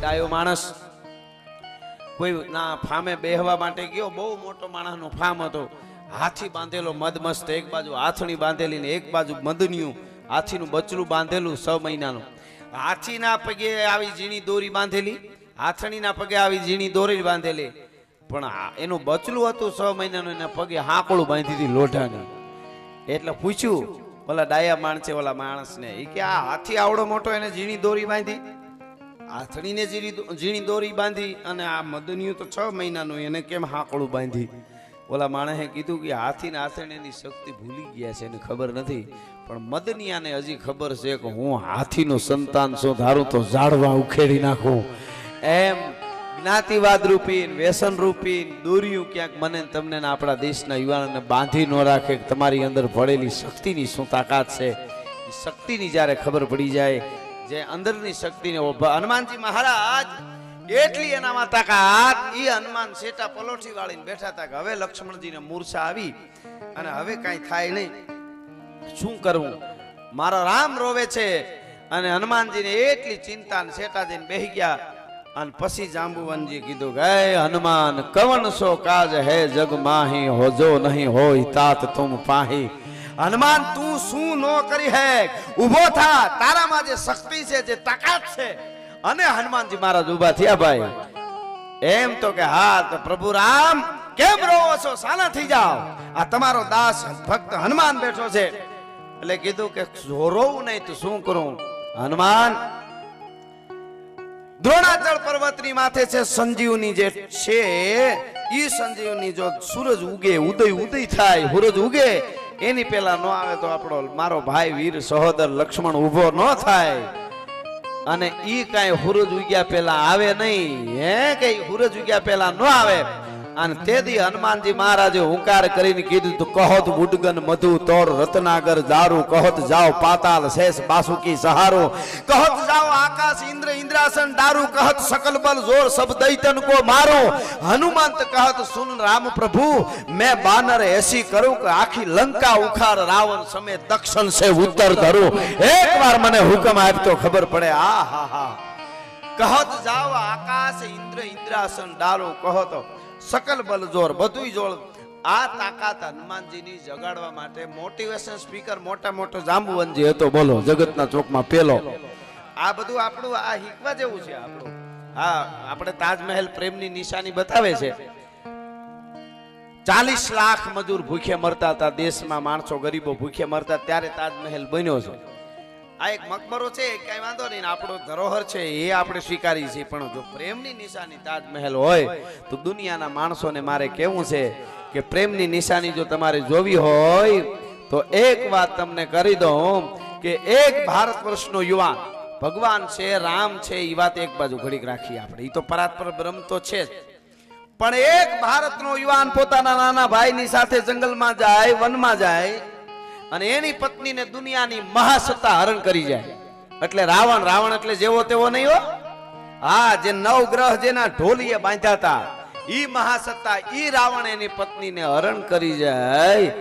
ડાયો માણસ કોઈ ના ફામે બેહવા માટે ગયો, બહુ મોટો માણસનો ફામ હતો. હાથી બાંધેલો મદમસ્ત, એક બાજુ હાથણી બાંધેલી ને એક બાજુ મદનિયું, હાથીનું બચલું બાંધેલું છ મહિનાનું. હાથીના પગે આવી ઝીણી દોરી બાંધેલી, હાથણીના પગે આવી ઝીણી દોરી બાંધેલી. પણ એનું બચલું હતું છ મહિનાનું, એના પગે હાંકળું બાંધી હતી લોઢાની. એટલે પૂછ્યું ઓલા ડાયા માણસે ઓલા માણસને? એ કે, આ હાથી આવડો મોટો, એને ઝીણી દોરી બાંધી. ઝીણી દો- ઝીણી દોરી બાંધી અને આ મદનિયું તો છ મહિનાનું એને કેમ હાંકળું બાંધી? ઓલા માણસે કીધું કે હાથી ને હાથણીની શક્તિ ભૂલી ગયા છે એને ખબર નથી. પણ મદનિયાને હજી ખબર છે કે હું હાથીનું સંતાન છું ધારું તો ઝાડવા ઉખેડી નાખું. એમ જ્ઞાતિવાદ રૂપી વ્યસન રૂપી દોર્યું ક્યાંક મને તમને આપણા દેશના યુવાનોને બાંધી ન રાખે તમારી અંદર ભળેલી શક્તિની શું તાકાત છે? શક્તિની જ્યારે ખબર પડી જાય જે અંદરની શક્તિને હનુમાનજી મહારાજ, એટલી એનામાં તાકાત, ઈ હનુમાન સેટા પલોઠી વાળીને બેઠા હતા હવે લક્ષ્મણજીને મૂર્છા આવી અને હવે કાંઈ થાય નહીં. શું કરવું? મારો રામ રોવે છે અને હનુમાનજીને એટલી ચિંતા ને શેટા જઈને બેહી ગયા અને પછી જાંબુવનજી કીધું ગય હનુમાન કવન સો કાજ હે જગ માહી, હોજો નહીં હોય તાત તુમ પાહી. હનુમાન, તું શું ન કરી હે? ઊભો થા. તારામાં જે શક્તિ છે, જે તાકાત છે, અને હનુમાનજી મહારાજ ઊભા થયા ભાઈ. એમ તો કે હા તો પ્રભુ રામ, કેમ રોવો છો? સાના થઈ જાઓ. આ તમારો દાસ ભક્ત હનુમાન બેઠો છે. એટલે કીધું કે રોવું નહીં તો શું કરું? હનુમાન, દ્રોણાચળ પર્વતની માથે છે સંજીવની જે છે, ઈ સંજીવની જો સૂરજ ઉગે, ઉદય ઉદય થાય, સૂરજ ઉગે એની પેલા ન આવે તો આપણો મારો ભાઈ વીર સહોદર લક્ષ્મણ ઊભો ન થાય. અને ઈ કાંઈ હુરજ ઉગ્યા પેલા આવે નહીં. હે? કઈ હુરજ ઉગ્યા પેલા ન આવે? અને તેથી હનુમાનજી મહારાજે હુંકાર કરીને કીધું તું, કહત મુડગન મધુ તોર રત્નાગર દારૂ કહત જાઓ પાતાલ શેષ બાસુકી સહારો, કહત જાઓ આકાશ ઇન્દ્ર ઇન્દ્રાસન દારૂ, કહત સકલ બલ જોર સબ દૈતન કો મારો. હનુમંત કહત, સુન રામ પ્રભુ, મે બાનર એસી કરું કે આખી લંકા ઉખાર રાવણ સમે દક્ષણ સે ઉત્તર ધરું. એકવાર મને હુકમ આપતો ખબર પડે આ હા હા કહત જાઓ આકાશ ઇન્દ્ર ઇન્દ્રાસન દારૂ કહતો સકલ બલ જોર, બધુંય જોર. આ તાકાત હનુમાનજીની જગાડવા માટે મોટિવેશન સ્પીકર મોટા મોટો જાંબુવનજી હતો, બોલો, જગતના ચોકમાં પેલો. આ બધું આપણું, આ હિકવા જેવું છે આપણું. હા, આપણે તાજમહેલ પ્રેમની નિશાની બતાવે છે. ચાલીસ લાખ મજૂર ભૂખે મરતા હતા, દેશમાં માણસો ગરીબો ભૂખે મરતા, ત્યારે તાજમહેલ બન્યો છે. આ એક મકબરો છે કઈ વાંધો નહીં આપણો ધરોહર છે, એ આપણે સ્વીકારી છીએ. પણ જો પ્રેમની નિશાની તાજમહેલ હોય, તો દુનિયાના માણસોને મારે કેવું છે કે પ્રેમની નિશાની જો તમારે જોવી હોય, તો એક વાત તમને કરી દઉં કે એક ભારત વર્ષનો યુવાન, ભગવાન છે, રામ છે એ વાત એક બાજુ ઘડીક રાખીએ આપણે. એ તો પરાત્પર બ્રહ્મ તો છે જ. પણ એક ભારતનો યુવાન પોતાના નાના ભાઈની સાથે જંગલમાં જાય, વનમાં જાય અને એની પત્નીને દુનિયાની મહાસત્તા હરણ કરી જાય. એટલે રાવણ રાવણ એટલે જેવો તેવો નહીં હો. હા, જે નવ ગ્રહ જેના ઢોલીએ બાંધ્યા હતા, ઈ મહાસત્તા, ઈ રાવણ એની પત્નીને હરણ કરી જાય.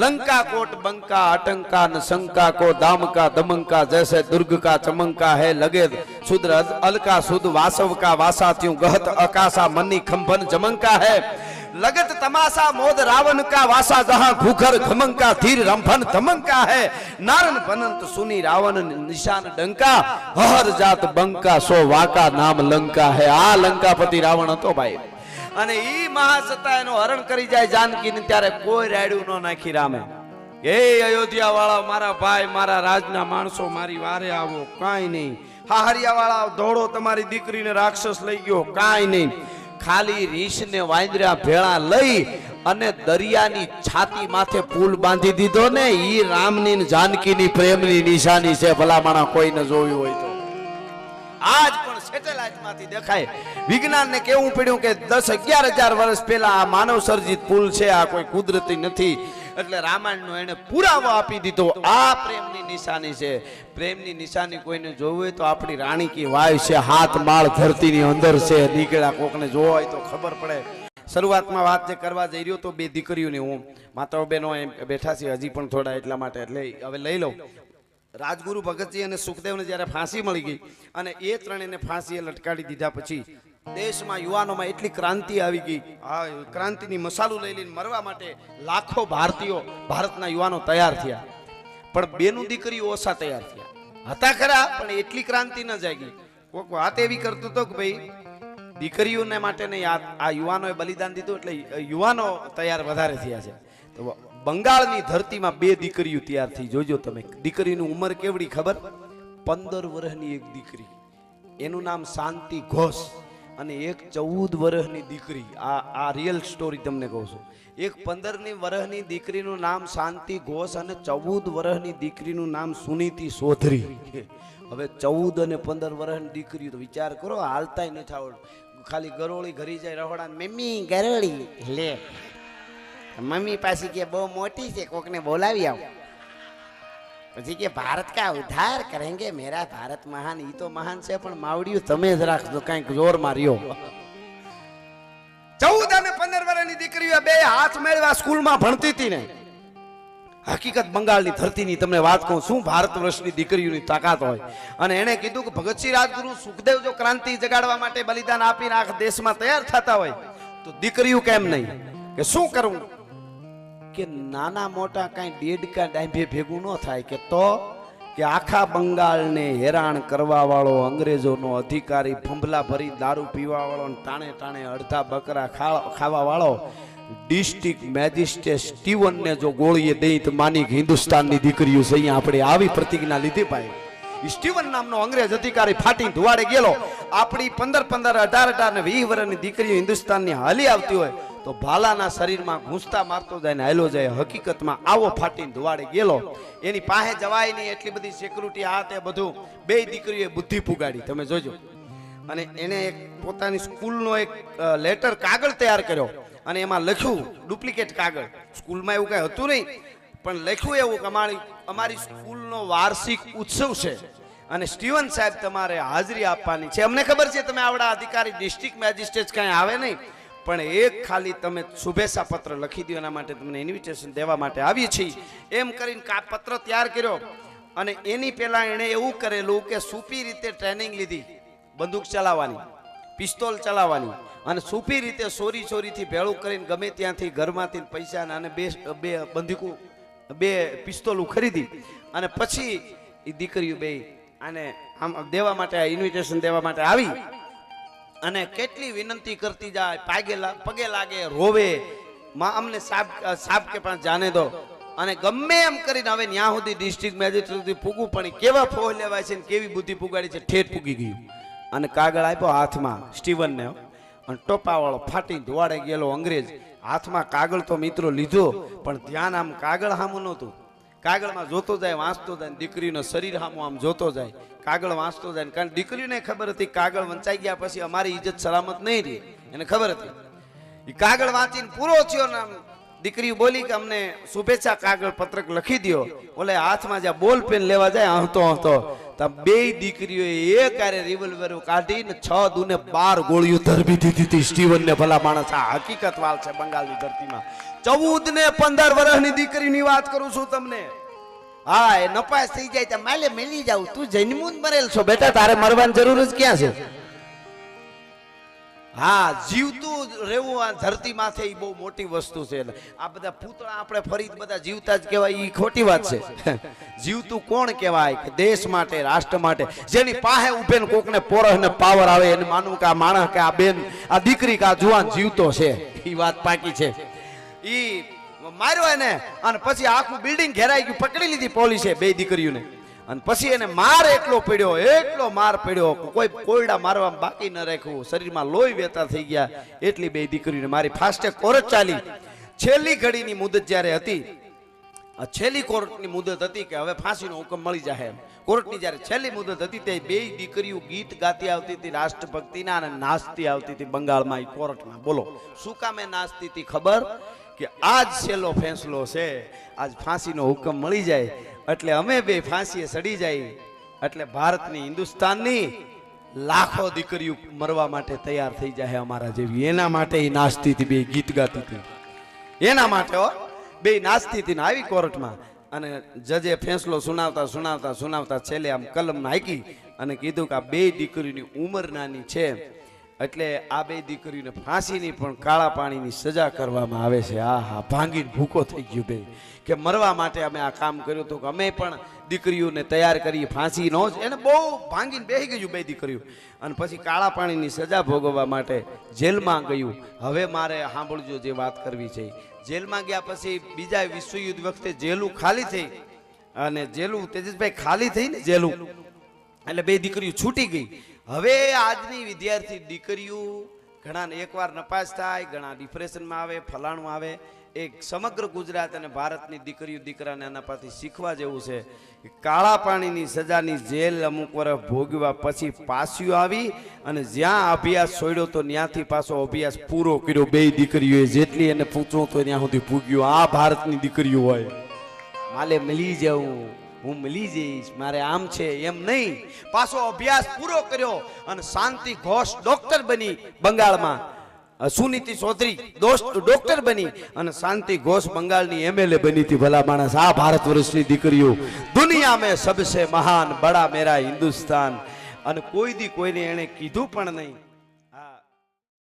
લંકા કોટ, બંકા અટંકા ને શંકા કો, દામકા દમંકા જૈસે દુર્ગ કા ચમંકા, હે લગે શુદ્ર, અલકા સુદ વાસવકા, વાસા ત્યું ગહત, અકાસા મનની ખંભન જમંકા હે. लगत तमाशा मोद रावण का वासा जहां घुघर घमंका धीर रंभन धमंका है नारन बनंत सुनी रावण निशान डंका हर जात बंका सो वाका नाम लंका है आ लंकापति रावण હતો ભાઈ અને ઈ મહાસત્તા એનું હરણ કરી જાય જાનકી ને ત્યારે કોઈ રાયડું ન નાખી રામે એ અયોધ્યા વાળા મારા ભાઈ મારા રાજના માણસો મારી વારે આવો કાંઈ નહીં હાહરિયા વાળા દોડો તમારી દીકરીને રાક્ષસ લઈ ગયો કાંઈ નહીં ખાલી રીછ ને વાંદરા ભેળા લઈ અને દરિયાની છાતી માથે પુલ બાંધી દીધો ને, ઈ રામની જાનકીની પ્રેમની નિશાની છે, ભલામણા કોઈને જોયું હોય તો. આજ પણ સેટેલાઇટમાંથી દેખાય. વિજ્ઞાન ને કેવું પડ્યું કે દસ અગિયાર હજાર વર્ષ પહેલા આ માનવ સર્જિત પુલ છે, આ કોઈ કુદરતી નથી. એટલે રામાયણ નો એને પુરાવો આપી દીધો. આ પ્રેમની નિશાની છે. પ્રેમની નિશાની કોઈને જોવું હોય તો આપણી રાણી કી વાય છે, હાથ માળ ધરતીની અંદર છે, દીકરા કોકને જોવા હોય તો ખબર પડે. શરૂઆતમાં વાત જે કરવા જઈ રહ્યો તો બે દીકરીઓની હું, માતાઓ બહેનો બેઠા છે, હજી પણ થોડા એટલા માટે એટલે હવે લઈ લઉં. રાજગુરુ ભગતજી અને સુખદેવને જ્યારે ફાંસી મળી ગઈ અને એ ત્રણેયને ફાંસીએ લટકાડી દીધા પછી દેશમાં યુવાનોમાં એટલી ક્રાંતિ આવી ગઈ. આ ક્રાંતિની મસાલું લઈ લઈને મરવા માટે લાખો ભારતીયો ભારતના યુવાનો તૈયાર થયા. પણ બેનું દીકરીઓ ઓછા તૈયાર થયા. હતા ખરા, પણ એટલી ક્રાંતિ ન જાગી. કોક વાત એવી કરતો હતો કે ભાઈ, દીકરીઓને માટે નહીં, આ યુવાનોએ બલિદાન દીધું એટલે યુવાનો તૈયાર વધારે થયા છે. તો બંગાળની ધરતીમાં બે દીકરીઓ તૈયાર થઈ. જોજો તમે, દીકરીની ઉંમર કેવડી ખબર? પંદર વર્ષની એક દીકરી. એનું નામ શાંતિ ઘોષ. અને એક ચૌદ વર્ષની દીકરી, આ આ રિયલ સ્ટોરી તમને કહું છું. એક પંદરની વર્ષની દીકરીનું નામ શાંતિ ઘોષ અને ચૌદ વર્ષની દીકરીનું નામ સુનીતિ સોધરી. હવે ચૌદ અને પંદર વર્ષની દીકરી તો વિચાર કરો, હાલતાય નથી આવડતું. ખાલી ગરોળી ઘરી જાય રહોડા મમ્મી, ગરોળી. લે. મમ્મી પાસે કે, બહુ મોટી છે, કોકને બોલાવી આવ. પછી કે, ભારત કા ઉદ્ધાર કરેંગે? મેરા ભારત મહાન, ઈ તો મહાન છે, પણ માવડિયું તમે જ રાખજો, કંઈક જોર માર્યો ચૌદ અને પંદર વર્ષની દીકરીઓ બે હાથ મેળવા સ્કૂલમાં ભણતી હતી ને. હકીકત બંગાળની ધરતીની તમને વાત કહું, શું ભારત વર્ષની દીકરીઓની તાકાત હોય? અને એણે કીધું કે ભગતસિંહ રાજગુરુ સુખદેવ જો ક્રાંતિ જગાડવા માટે બલિદાન આપીને આખા દેશમાં તૈયાર થતા હોય, તો દીકરીઓ કેમ નહીં? કે શું કરવું કે નાના મોટા કાંઈ દેડકા ડાંભે ભેગું ન થાય કે તો? કે આખા બંગાળને હેરાન કરવા વાળો અંગ્રેજોનો અધિકારી ફંભલા ભરી દારૂ પીવા વાળો ટાણે ટાણે અડધા બકરા ખાવા વાળો ડિસ્ટ્રિક્ટ મેજિસ્ટ્રેટ સ્ટીવનને જો ગોળીએ દઈ તો માની હિન્દુસ્તાનની દીકરીઓ છે, અહીંયા આપણે આવી પ્રતિજ્ઞા લીધી ભાઈ. સ્ટીવન નામનો અંગ્રેજ અધિકારી ફાટી ધુવાડે ગયેલો. આપણી પંદર પંદર અઢાર અઢાર ને વીસ વર્ષની દીકરીઓ હિન્દુસ્તાનની હાલી આવતી હોય. તો ભાલાના શરીરમાં ઘૂંસતા મારતો જાય ને હાલો જાય. હકીકતમાં આવો ફાટીને ધુવાડે ગયેલો. એની પાસે જવાય નહીં એટલી બધી સિક્યુરિટી આ તે બધું. બે દીકરીઓએ બુદ્ધિ પુગાડી. તમે જોજો. અને એને એક પોતાની સ્કૂલનો એક લેટર કાગળ તૈયાર કર્યો. અને એમાં લખ્યું ડુપ્લિકેટ કાગળ. સ્કૂલમાં એવું કાંઈ હતું નહીં, પણ લખ્યું એવું કે અમારી અમારી સ્કૂલનો વાર્ષિક ઉત્સવ છે. અને સ્ટીવન સાહેબ તમારે હાજરી આપવાની છે. અમને ખબર છે, તમે આવડા અધિકારી ડિસ્ટ્રિક્ટ મેજિસ્ટ્રેટ કાંઈ આવે નહીં. પણ એક ખાલી તમે શુભેચ્છા પત્ર લખી દો એના માટે તમને ઇન્વિટેશન દેવા માટે આવીએ છીએ. એમ કરીને પત્ર તૈયાર કર્યો અને એની પહેલા એણે એવું કરેલું કે સૂપી રીતે ટ્રેનિંગ લીધી, બંદૂક ચલાવવાની, પિસ્તોલ ચલાવવાની અને સૂપી રીતે ચોરી ચોરીથી ભેળું કરીને ગમે ત્યાંથી ઘરમાંથી પૈસા અને બે બે બંદૂકો, બે પિસ્તોલું ખરીદી અને પછી એ દીકરીઓ બે આને આમ દેવા માટે ઇન્વિટેશન દેવા માટે આવી. અને કેટલી વિનંતી કરતી જાય, પાગે પગે લાગે, રોવે. માં અમને સાપ સાપ કે પણ જાને દો. અને ગમે એમ કરીને હવે ન્યા સુધી ડિસ્ટ્રિક્ટ મેજિસ્ટ્રેટ સુધી પૂગવું પણ કેવા ફોહ લેવાય છે ને કેવી બુદ્ધિ પુગાડી છે, ઠેઠ પૂગી ગયું. અને કાગળ આપ્યો હાથમાં, સ્ટીવનને અને ટોપાવાળો ફાટી ધોવાડે ગયેલો અંગ્રેજ. હાથમાં કાગળ તો મિત્રો લીધો, પણ ધ્યાન આમ કાગળ સામું નહોતું. કાગળમાં જોતો જાય, વાંચતો જાય દીકરીનો શરીર સામું આમ જોતો જાય. કાગળ વાંચતો જાય કારણ દીકરીને ખબર હતી કાગળ વંચાઈ ગયા પછી અમારી ઇજ્જત સલામત નહીં રહી. એને ખબર હતી. એ કાગળ વાંચીને પૂરો થયો ને દીકરી બોલી કે અમને શુભેચ્છા કાગળ પત્રક લખી દ્યો. ઓલે હાથમાં જ્યાં બોલ પેન લેવા જાય હંતો હંતો તો બે દીકરીઓએ એક ક્યારે રિવોલ્વર કાઢીને છ દુને બાર ગોળીઓ ધરબી દીધી હતી. સ્ટીવનને ભલા માણસ આ હકીકત વાલ છે બંગાળની ધરતીમાં. ચૌદ ને પંદર વર્ષની દીકરીની વાત કરું છું તમને. હા એ નપાસ થઈ જાય માલે મેલી જાવ તું જન્મું મરેલ છો. બેટા, તારે મરવાની જરૂર જ ક્યાં છે? હા, જીવતું રહેવું આ ધરતી માથે એ બહુ મોટી વસ્તુ છે. આ બધા પૂતળા આપણે ફરી બધા જીવતા જ કહેવાય એ ખોટી વાત છે. જીવતું કોણ કહેવાય? કે દેશ માટે, રાષ્ટ્ર માટે. જેની પાસે ઉભે ને કોકને પોરહ ને પાવર આવે, એને માનવું કે આ માણસ, કે આ બેન, આ દીકરી, કે આ જુવાન જીવતો છે. એ વાત પાકી છે. માર્યો એને, અને પછી આખું બિલ્ડિંગ ઘેરાઈ ગયું, પકડી લીધી પોલીસે બે દીકરીઓને. અને પછી એને માર એટલો પડ્યો, એટલો માર પડ્યો કોઈ કોયડા મારવા બાકી ન રાખ્યું. શરીરમાં લોહી વેતા થઈ ગયા, એટલી બે દીકરીઓને મારી ફાસ્ટે કોર્ટ ચાલી. છેલ્લી ઘડીની મુદત જ્યારે હતી, આ છેલ્લી કોર્ટની મુદત હતી કે હવે ફાંસીનો હુકમ મળી જાય કોર્ટની જ્યારે છેલ્લી મુદત હતી, તે બે દીકરીઓ ગીત ગાતી આવતી હતી રાષ્ટ્રભક્તિના અને નાચતી આવતી હતી બંગાળમાં એ કોર્ટમાં. બોલો, શું કામે નાચતી હતી ખબર? કે આજ છેલ્લો ફેંસલો છે. આજ ફાંસીનો હુકમ મળી જાય. એટલે અમે બે ફાંસીએ સડી જાય. એટલે ભારતની, હિન્દુસ્તાનની લાખો દીકરીઓ મરવા માટે તૈયાર થઈ જાય અમારા જેવી. એના માટે એ નાચતી હતી બે ગીત ગાતી હતી. એના માટે બે નાચતી હતી ને આવી કોર્ટમાં. અને જજે ફેંસલો સુનાવતા સુનાવતા સુનાવતા છેલ્લે આમ કલમ નાખી અને કીધું કે આ બે દીકરીની ઉંમર નાની છે. એટલે આ બે દીકરીઓને ફાંસીની પણ કાળા પાણીની સજા કરવામાં આવે છે. આ હા ભાંગીને ભૂકો થઈ ગયો બે. કે મરવા માટે અમે આ કામ કર્યું હતું કે અમે પણ દીકરીઓને તૈયાર કરી ફાંસી નો જ. એને બહુ ભાંગીને બેસી ગયું બે દીકરીઓ. અને પછી કાળા પાણીની સજા ભોગવવા માટે જેલમાં ગયું. હવે મારે સાંભળજો જે વાત કરવી છે. જેલમાં ગયા પછી બીજા વિશ્વયુદ્ધ વખતે જેલું ખાલી થઈ. અને જેલું તેજસભાઈ ખાલી થઈ ને જેલું. એટલે બે દીકરીઓ છૂટી ગઈ. હવે આજની વિદ્યાર્થી દીકરીઓ ઘણા એકવાર નપાસ થાય, ઘણા ડિપ્રેશનમાં આવે, ફલાણું આવે. એક સમગ્ર ગુજરાત અને ભારતની દીકરીઓ, દીકરાને આના પરથી શીખવા જેવું છે કાળા પાણીની સજાની જેલ અમુક વર્ષ ભોગવા પછી પાછું આવી અને જ્યાં અભ્યાસ છોડ્યો તો ત્યાંથી પાછો અભ્યાસ પૂરો કર્યો. બે દીકરીઓએ જેટલી એને પૂછવું તો ત્યાં સુધી પૂગ્યું આ ભારતની દીકરીઓ હોય. માલે મળી જાઉં. હું મળી જઈશ, મારે આમ છે એમ નહીં. પાછો અભ્યાસ પૂરો કર્યો અને શાંતિ ઘોષ ડોક્ટર બની બંગાળમાં. સુનીતિ ચૌધરી દોસ્ત ડોક્ટર બની અને શાંતિ ઘોષ બંગાળની એમએલએ બની હતી. ભલા માણસ, આ ભારત વર્ષની દીકરીઓ. દુનિયા મેં સબસે મહાન, બડા મેરા હિન્દુસ્તાન. અને કોઈ દી કોઈને એણે કીધું પણ નહીં.